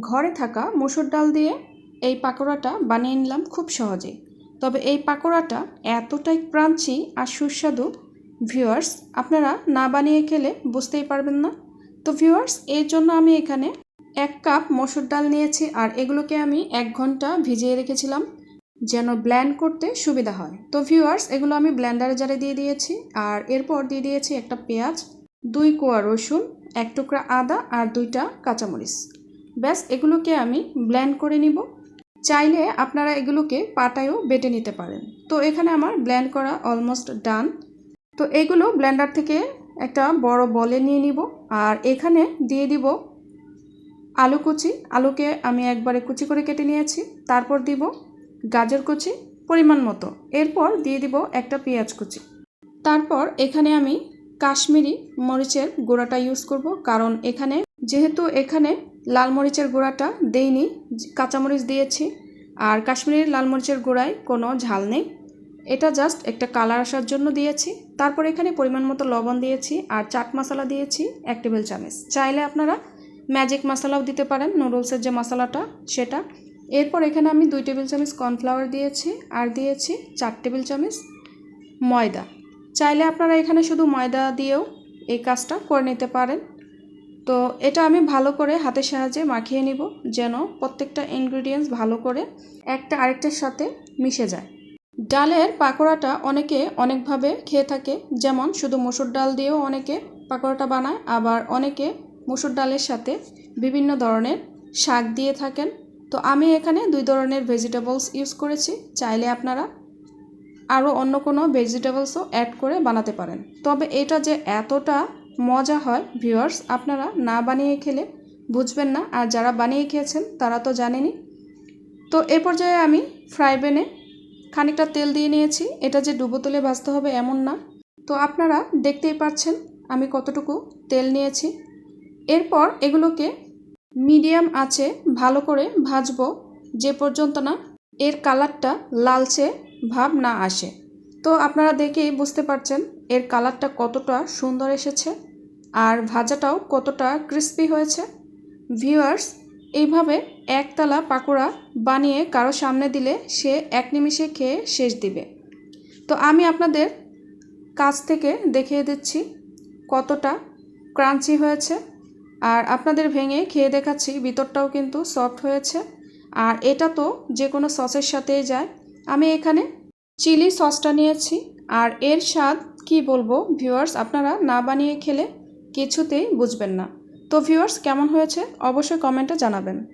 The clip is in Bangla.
ঘরে থাকা মুসুর ডাল দিয়ে এই পাকোড়াটা বানিয়ে নিলাম খুব সহজে। তবে এই পাকোড়াটা এতটাই ক্রাঞ্চি আর সুস্বাদু, ভিউয়ার্স, আপনারা না বানিয়ে খেলে বুঝতেই পারবেন না। তো ভিউয়ার্স, এর জন্য আমি এখানে এক কাপ মসুর ডাল নিয়েছি আর এগুলোকে আমি এক ঘণ্টা ভিজিয়ে রেখেছিলাম যেন ব্ল্যান্ড করতে সুবিধা হয়। তো ভিউয়ার্স, এগুলো আমি ব্ল্যান্ডারে জারে দিয়ে দিয়েছি আর এরপর দিয়ে দিয়েছি একটা পেঁয়াজ, দুই কোয়া রসুন, এক টুকরা আদা আর দুইটা কাঁচামরিচ। ব্যাস, এগুলোকে আমি ব্ল্যান্ড করে নিব। চাইলে আপনারা এগুলোকে পাটায়ও বেটে নিতে পারেন। তো এখানে আমার ব্ল্যান্ড করা অলমোস্ট ডান তো এগুলো ব্ল্যান্ডার থেকে একটা বড় বলে নিয়ে নিব। আর এখানে দিয়ে দিব আলু কুচি। আলুকে আমি একবারে কুচি করে কেটে নিয়েছি। তারপর দিব গাজর কুচি পরিমাণ মতো। এরপর দিয়ে দিব একটা পেঁয়াজ কুচি। তারপর এখানে আমি কাশ্মীরি মরিচের গুঁড়াটা ইউজ করব। কারণ এখানে যেহেতু এখানে লাল মরিচের গুঁড়াটা দেইনি, কাঁচামরিচ দিয়েছি, আর কাশ্মীরি লাল মরিচের গুঁড়ায় কোনো ঝাল নেই। এটা জাস্ট একটা কালার আসার জন্য দিয়েছি। তারপর এখানে পরিমাণ মতো লবণ দিয়েছি আর চাট মশলা দিয়েছি এক টেবিল চামচ। চাইলে আপনারা ম্যাজিক মশলাও দিতে পারেন নুডলসের যে মশলাটা সেটা। এরপর এখানে আমি দুই টেবিল চামচ কর্নফ্লাওয়ার দিয়েছি আর দিয়েছি চার টেবিল চামচ ময়দা। চাইলে আপনারা এখানে শুধু ময়দা দিয়েও এই কাজটা করে নিতে পারেন। তো এটা আমি ভালো করে হাতের সাহায্যে মাখিয়ে নিব যেন প্রত্যেকটা ইনগ্রিডিয়েন্টস ভালো করে একটা আরেকটার সাথে মিশে যায়। ডালের পাকোড়াটা অনেকে অনেকভাবে খেয়ে থাকে, যেমন শুধু মসুর ডাল দিয়েও অনেকে পাকোড়াটা বানায়, আবার অনেকে মসুর ডালের সাথে বিভিন্ন ধরনের শাক দিয়ে থাকেন। তো আমি এখানে দুই ধরনের ভেজিটেবলস ইউজ করেছি, চাইলে আপনারা আরও অন্য কোনো ভেজিটেবলসও অ্যাড করে বানাতে পারেন। তবে এটা যে এতটা মজা হয় ভিউয়ার্স আপনারা না বানিয়ে খেলে বুঝবেন না। আর যারা বানিয়ে খেয়েছেন, তারা তো জানেনই। তো এ পর্যায়ে আমি ফ্রাই প্যানে খানিকটা তেল দিয়ে নিয়েছি। এটা যে ডুবো তেলে ভাজতে হবে এমন না। তো আপনারা দেখতেই পাচ্ছেন, আমি কতটুকু তেল নিয়েছি। এরপর এগুলোকে মিডিয়াম আছে ভালো করে ভাজবো। যে পর্যন্ত না, এর কালারটা লালচে ভাব না আসে। তো আপনারা দেখেই বুঝতে পারছেন, এর কালারটা কতটা সুন্দর এসেছে আর ভাজাটাও কতটা ক্রিস্পি হয়েছে। ভিউয়ার্স এইভাবে একতলা পাকোড়া বানিয়ে কারও সামনে দিলে সে এক নিমিষে খেয়ে শেষ দিবে। তো আমি আপনাদের কাছ থেকে দেখিয়ে দিচ্ছি কতটা ক্রাঞ্চি হয়েছে আর আপনাদের ভেঙে খেয়ে দেখাচ্ছি, ভিতরটাও কিন্তু সফট হয়েছে। আর এটা তো যে কোনো সসের সাথেই যায়। আমি এখানে চিলি সসটা নিয়েছি। আর এর স্বাদ কি বলব? ভিউয়ার্স, আপনারা না বানিয়ে খেলে কিছুতেই বুঝবেন না। তো ভিউয়ার্স, কেমন হয়েছে? অবশ্যই কমেন্টে জানাবেন।